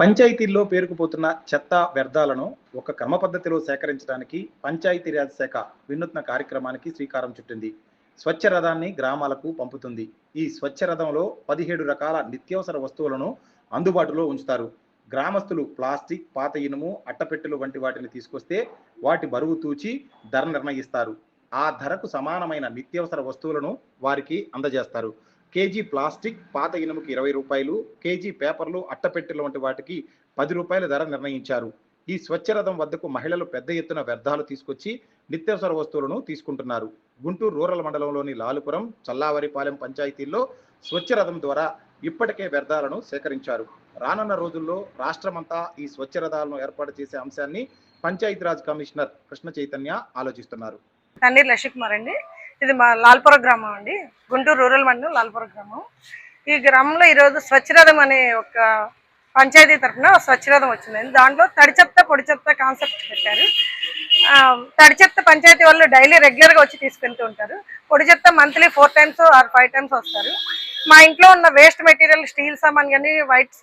పంచాయతీల్లో పేరుకుపోతున్న చెత్త వ్యర్థాలను ఒక క్రమ పద్ధతిలో సేకరించడానికి పంచాయతీరాజ్ శాఖ వినూత్న కార్యక్రమానికి శ్రీకారం చుట్టింది. స్వచ్ఛ రథాన్ని గ్రామాలకు పంపుతుంది. ఈ స్వచ్ఛ రథంలో పదిహేడు రకాల నిత్యావసర వస్తువులను అందుబాటులో ఉంచుతారు. గ్రామస్తులు ప్లాస్టిక్ పాత ఇనుము అట్టపెట్టెలు వంటి వాటిని తీసుకొస్తే వాటి బరువు తూచి ధర నిర్ణయిస్తారు. ఆ ధరకు సమానమైన నిత్యావసర వస్తువులను వారికి అందజేస్తారు. కేజీ ప్లాస్టిక్ పాత ఇనుముకి ఇరవై రూపాయలు కేజీ పేపర్లు అట్టపెట్టెలు వంటి వాటికి పది రూపాయల ధర నిర్ణయించారు. ఈ స్వచ్ఛ రథం వద్దకు మహిళలు పెద్ద ఎత్తున వ్యర్థాలు తీసుకొచ్చి నిత్యావసర వస్తువులను తీసుకుంటున్నారు. గుంటూరు రూరల్ మండలంలోని లాలుపురం చల్లావరిపాలెం పంచాయతీల్లో స్వచ్ఛ రథం ద్వారా ఇప్పటికే వ్యర్థాలను సేకరించారు. రానున్న రోజుల్లో రాష్ట్రమంతా ఈ స్వచ్ఛ రథాలను ఏర్పాటు చేసే అంశాన్ని పంచాయతీరాజ్ కమిషనర్ కృష్ణ చైతన్య ఆలోచిస్తున్నారు. తన్నీర్ లక్ష్మీకుమార్ అండి. ఇది మా లాల్పుర గ్రామం అండి. గుంటూరు రూరల్ మండలం లాల్పుర గ్రామం. ఈ గ్రామంలో ఈరోజు స్వచ్ఛరథం అనే ఒక పంచాయతీ తరఫున స్వచ్ఛరథం వచ్చిందండి దాంట్లో తడి చెత్త పొడి చెత్త కాన్సెప్ట్ పెట్టారు. ఆ, తడి చెత్త పంచాయతీ వాళ్ళు డైలీ రెగ్యులర్గా వచ్చి తీసుకెళ్తూ ఉంటారు. పొడి చెత్త monthly four times or five times వస్తారు. మా ఇంట్లో ఉన్న వేస్ట్ మెటీరియల్ స్టీల్ సామాన్ కానీ వైట్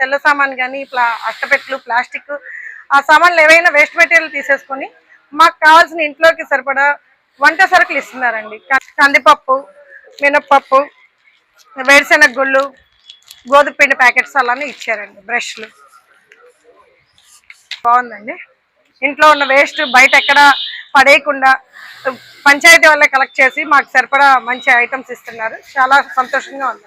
తెల్ల సామాన్ కానీ ప్లా అట్టపెట్లు ప్లాస్టిక్ ఆ సామాన్లు ఏవైనా వేస్ట్ మెటీరియల్ తీసేసుకొని మాకు కావాల్సిన ఇంట్లోకి సరిపడా వంట సరుకులు ఇస్తున్నారండి. కందిపప్పు మినప్పప్పు వేరుశెనగ గుళ్ళు గోధుమపిండి ప్యాకెట్స్ అలానే ఇచ్చారండి బ్రష్లు. బాగుందండి. ఇంట్లో ఉన్న వేస్ట్ బయట ఎక్కడ పడేయకుండా పంచాయతీ వాళ్ళే కలెక్ట్ చేసి మాకు సరిపడా మంచి ఐటమ్స్ ఇస్తున్నారు. చాలా సంతోషంగా ఉంది.